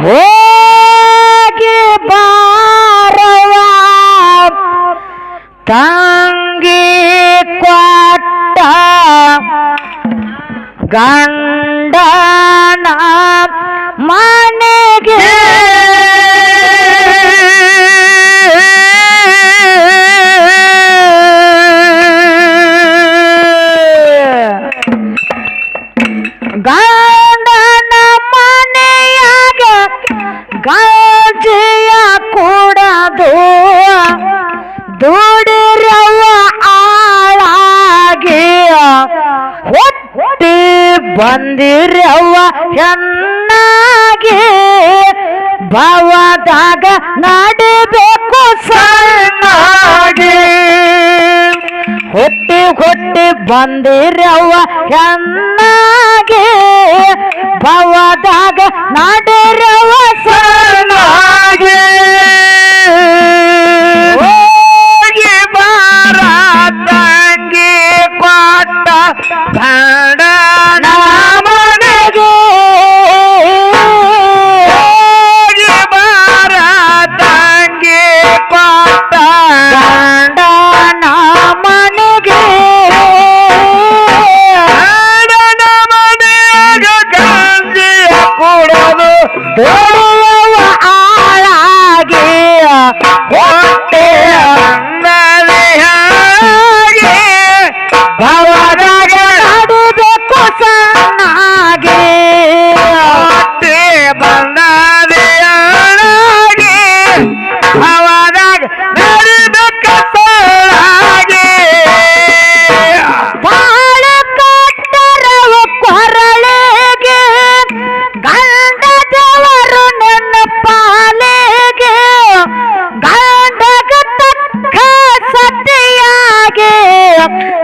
ಹೋಗಿ ಬಾರವ ತಂಗಿ ಕೊಟ್ಟ ಗಂಡನ ಮನೆಗೆ ಭವದಾಗ ನಾಡಬೇಕು ಸಣ್ಣಾಗಿ. ಹೊಟ್ಟಿ ಹೊಟ್ಟಿ ಬಂದಿರವ್ವ ಚೆನ್ನಾಗಿ ಭವದಾಗ ನಾಡಿರವ ಸಣ್ಣಾಗಿ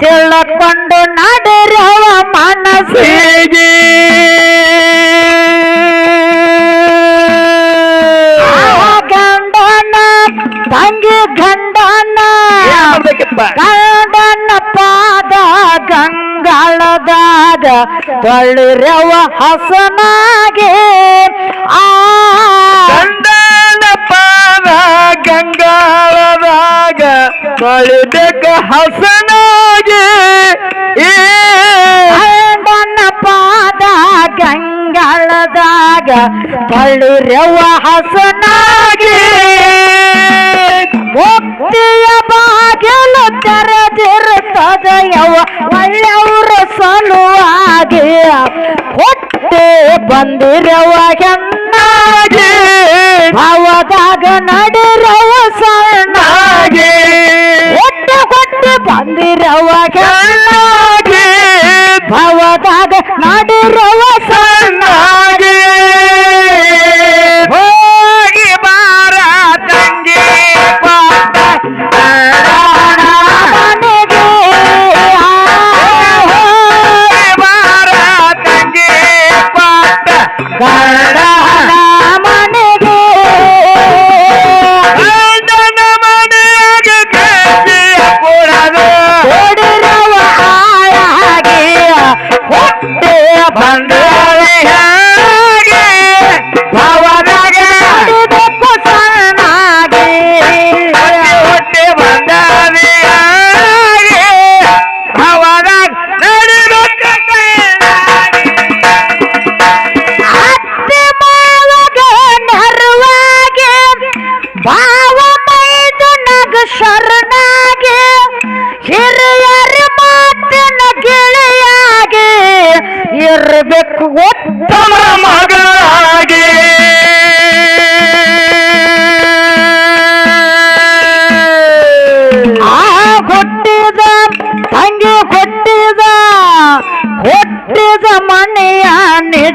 ತಿಳ್ಕೊಂಡು ನಡೆರವ ಮನಸ್ಸಿಗೆ ಗಂಡನ ತಂಗಿ ಗಂಡನ ಗಂಡನ ಪಾದ ಗಂಗಳದಾಗ ತೊಳಿರವ ಹಸನಾಗೆ. ಆ ತೊಳೆದಕ್ಕ ಹಸನಾಗಿ. ಗಂಡನ ಪಾದ ಗಂಗಾಳದಾಗ ತೊಳಿರವ ಹಸನಾಗಿ. ಮುಕ್ತಿಯ ಬಾಗಿಲು ತೆರೆದಿರುತ್ತದೆಯವ ಒಳ್ಳೆಯವರ ಸಲುವಾಗಿ ಹೊಟ್ಟೆ ಬಂದಿರವ ಹೆಣ್ಣಾಗಿ. ಅವದಾಗ ನಡಿರವ ಸಣ್ಣಾಗಿ. ಹೆಣ್ಣಾಗಿ ಭಾವದಾಗ ನಡಿರವ ಸಣ್ಣಾಗಿ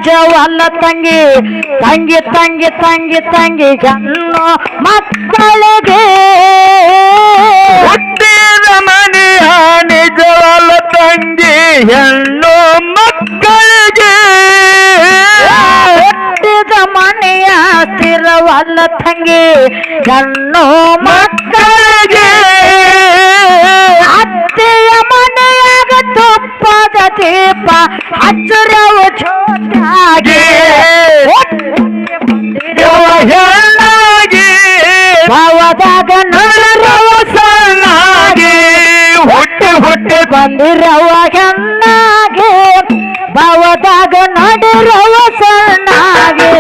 ನಿಜವಲ್ಲ ತಂಗಿ ತಂಗಿ ತಂಗಿ ತಂಗಿ ತಂಗಿ ಗಣ್ಣು ಮಕ್ಕಳಿಗೆ. ಹುಟ್ಟಿದ ಮನೆಯ ನಿಜವಲ್ಲ ತಂಗಿ ಹೆಣ್ಣು ಮಕ್ಕಳಿಗೆ. ಹುಟ್ಟಿದ ಮನೆಯ ಸ್ಥಿರವಲ್ಲ ತಂಗಿ ಗಣ್ಣು ಮಕ್ಕಳಿಗೆ. ದೀಪ ಹಚ್ಚರವು ಚೋಟಾಗಿ ಹೆಣ್ಣಾಗಿ ಭಾವದಾಗ ನಡರವ ಸಣ್ಣಾಗಿ. ಹುಟ್ಟಿ ಹುಟ್ಟಿ ಬಂದಿರವ ಹೆಣ್ಣಾಗಿ. ಭಾವದಾಗ ನಡಿರವ ಸಣ್ಣಾಗಿ.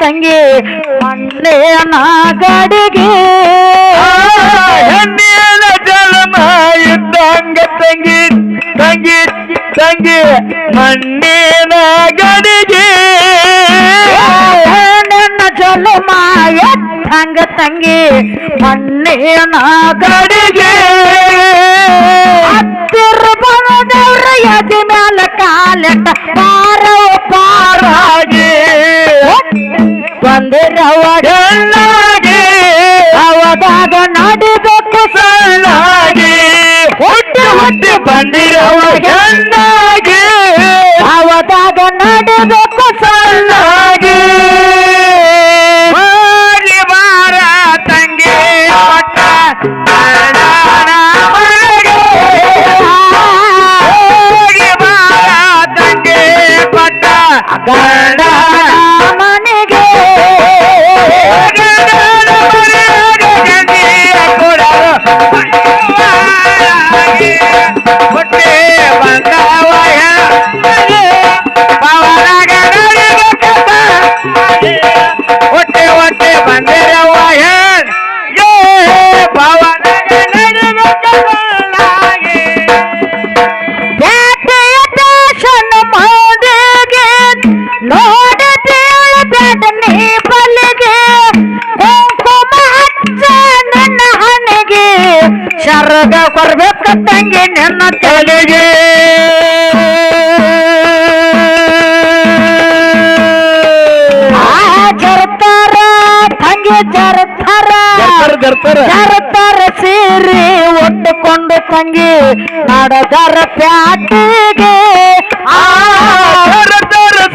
ತಂಗಿ ಮಣ್ಣೇನ ಗಡಿಗೆ. ಹೆಣ್ಣಿನ ಜನ್ಮ ಇದ್ದಂಗ ತಂಗಿ ತಂಗಿ ತಂಗಿ ಮಣ್ಣಿನ ಗಡಿಗೆ. ಹೆಣ್ಣಿನ ಜಲಮ ಎದ್ದಂಗ ತಂಗಿ ಮಣ್ಣೇನ ಗಡಿಗೆ. ಹತ್ತಿರ ಬಂದವ್ರ ಎದಿ ಮ್ಯಾಲ ಕಾಲಿಟ್ಟ ಪಾರ ಪಾರಾಗಿ ಬಂದಿರವ ಹೆಣ್ಣಾಗಿ ಅವದಾಗ ನಡಿಬೇಕು ಸಣ್ಣಾಗಿ ಹುಟ್ಟಿ ಹುಟ್ಟಿ ಬಂದಿರುವ ಹೆಣ್ಣಾಗಿ ಅವದಾಗ ನಡಿಬೇಕು ಸಣ್ಣಾಗಿ ಹೋಗಿ ಬಾರ ತಂಗಿ ಪಟ್ಟ ಗಂಡನ ಮನೆಗೆ. ಹೋಗಿ ಬಾರ ತಂಗಿ ಪಟ್ಟ ಜರ್ತಾರ ಸೀರೆ ಒಟ್ಟುಕೊಂಡು ತಂಗಿ ನಡೆದರ ಪ್ಯಾಟಿಗೆ. ಆ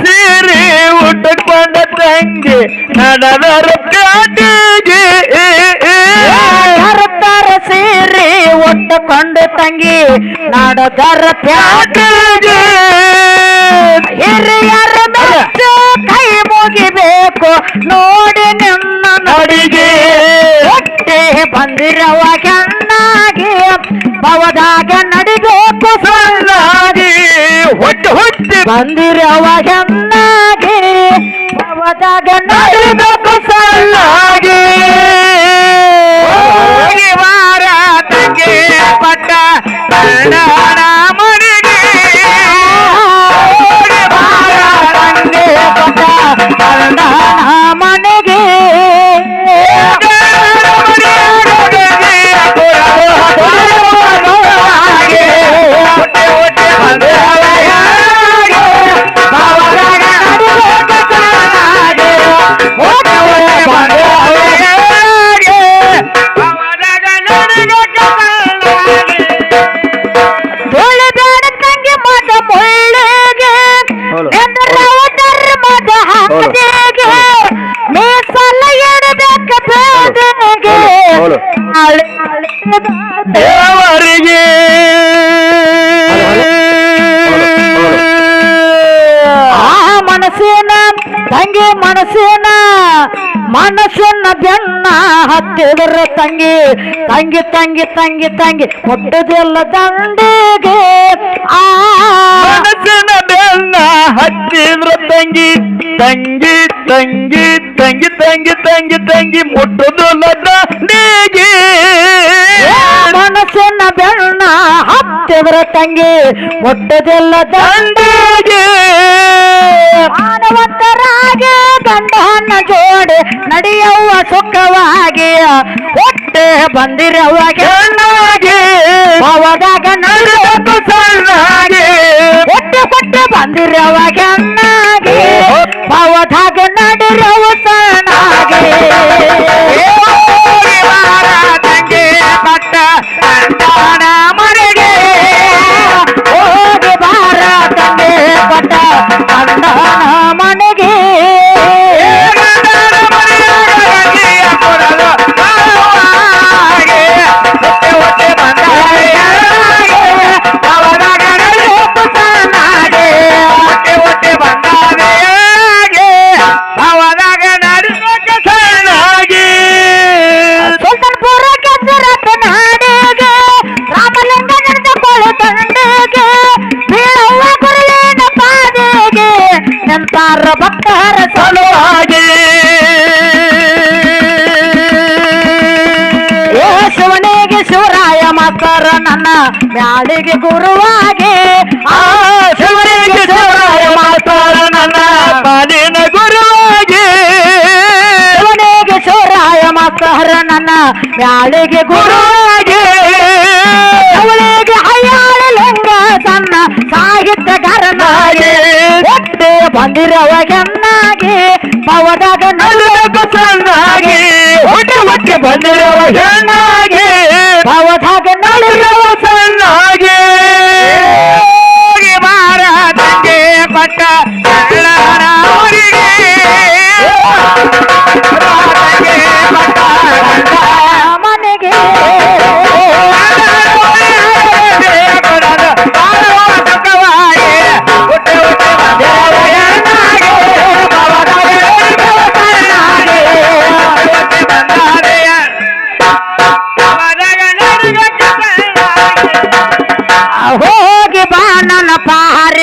ಸೇರಿ ಉಟ್ಟುಕೊಂಡ ತಂಗಿ ನಡೆದರ ಪ್ಯಾಟಿಗೆ. ಕರ್ತಾರ ಸೀರೆ ಒಟ್ಟುಕೊಂಡು ತಂಗಿ ನಡೆದರ ಪ್ಯಾಟಿಗೆ. ಹಿರಿಯರ ಕೈ ಮುಗಿಬೇಕು. ನೋಡಿ ನಿಮ್ಮ ನಡಿಗೆ. ಹೊಟ್ಟೆ ಬಂದಿರವ ಕಣ್ಣಾಗಿ ಭವದಾಗ ನಡಿಬೇಕು ಸಣ್ಣಾಗಿ ಹುಟ್ಟು ಹುಟ್ಟಿ ಬಂದಿರವ ಕಣ್ಣಾಗಿ ಭವದಾಗ ನಡಿಬೇಕು ಹತ್ತಿದ್ರ ತಂಗಿ ತಂಗಿ ತಂಗಿ ತಂಗಿ ತಂಗಿ ಕೊಟ್ಟದೆಲ್ಲ ದಂಡಿಗೆ ಆ ಮನಸ್ಸಿನ ಬೆನ್ನ ಹಚ್ಚಿದ್ರ ತಂಗಿ ತಂಗಿ ತಂಗಿ ತಂಗಿ ತಂಗಿ ತಂಗಿ ತಂಗಿ ಮುಟ್ಟುದು ನೀಗಿ ಮನಸ್ಸನ್ನ ಬೆನ್ನ ಹತ್ತಿದ್ರ ತಂಗಿ ಮುಟ್ಟದಿಲ್ಲ ದಂಡಿಗೆ ಮಾನವಂತರಾಗಿ ಗಂಡನ ಜೋಡಿ ನಡೆಯುವ ಸುಖವಾಗಿ ಒಟ್ಟೆ ಬಂದಿರವ ಅವಾಗ? ಭವದಾಗ ನಡೆಯಬೇಕು ಸಣ್ಣಾಗಿ ಒಟ್ಟೆ ಕೊಟ್ಟೆ ಬಂದಿರವ ಹೆಣ್ಣಾಗಿ ಭವದಾಗ ಮ್ಯಾಳಿಗೆ ಗುರುವಾಗಿ ಆ ಶಿವನಿಗೆ ಶಿವರಾಯ ಮಾತಾರ ನನ್ನ ಪಾಲಿನ ಗುರುವಾಗಿ. ಶಿವನಿಗೆ ಶಿವರಾಯ ಮಾತಾರ ನನ್ನ ಮ್ಯಾಳಿಗೆ ಗುರುವಾಗಿ. ಅವಳಿಗೆ ಹಯ್ಯಾಳ ಲಿಂಗ ಸಾಹಿತ್ಯ ಸಾಹಿತ್ಯಗಾರನಾಗಿ. ಒಟ್ಟು ಬಂದಿರವ ಚೆನ್ನಾಗಿ ಪವದಾಗ ನಡುವೆ ಸಣ್ಣಾಗಿ. ಹೊಟ್ಟೆ ಹೊಟ್ಟೆ ಬಂದಿರುವ ಹೆಣ್ಣಾಗಿ ಪವದಾಗ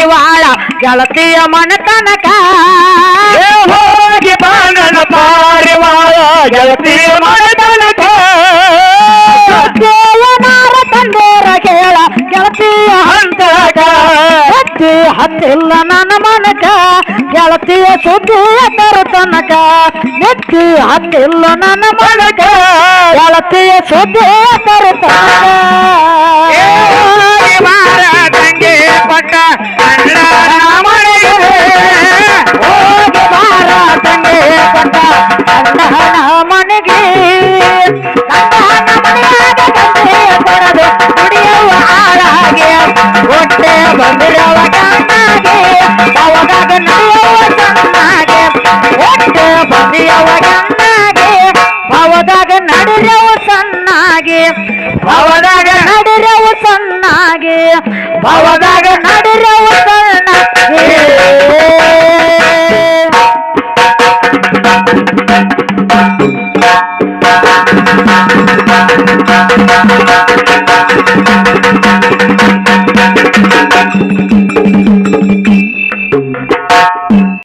ಪಾರಿವಾಳ ಗೆಳತಿಯ ಮನತನಕ. ಹೋಗಿ ಬಾಣನ ಪಾರಿವಾಳ ಗೆಳತಿಯ ಮನತನಕ. ದೇವನಾರ ತಂದೋರ ಕೇಳ ಗೆಳತಿಯ ಹಂತಕ. ಹತ್ತಿ ಹತ್ತಿಲ್ಲ ನನ್ನ ಮನಕ. ಗೆಳತಿಯ ಸುದ್ದಿಯ ತನಕ ನೆತ್ತಿ ಹತ್ತಿಲ್ಲ ನನ್ನ ಮನಕ. ಗೆಳತಿಯ ಸುದ್ದಿಯ ತನಕ ಭವದಾಗ ನಡಿರವು ಸಣ್ಣಾಗಿ. ಭವದಾಗ ನಡಿರವು ಸಣ್ಣ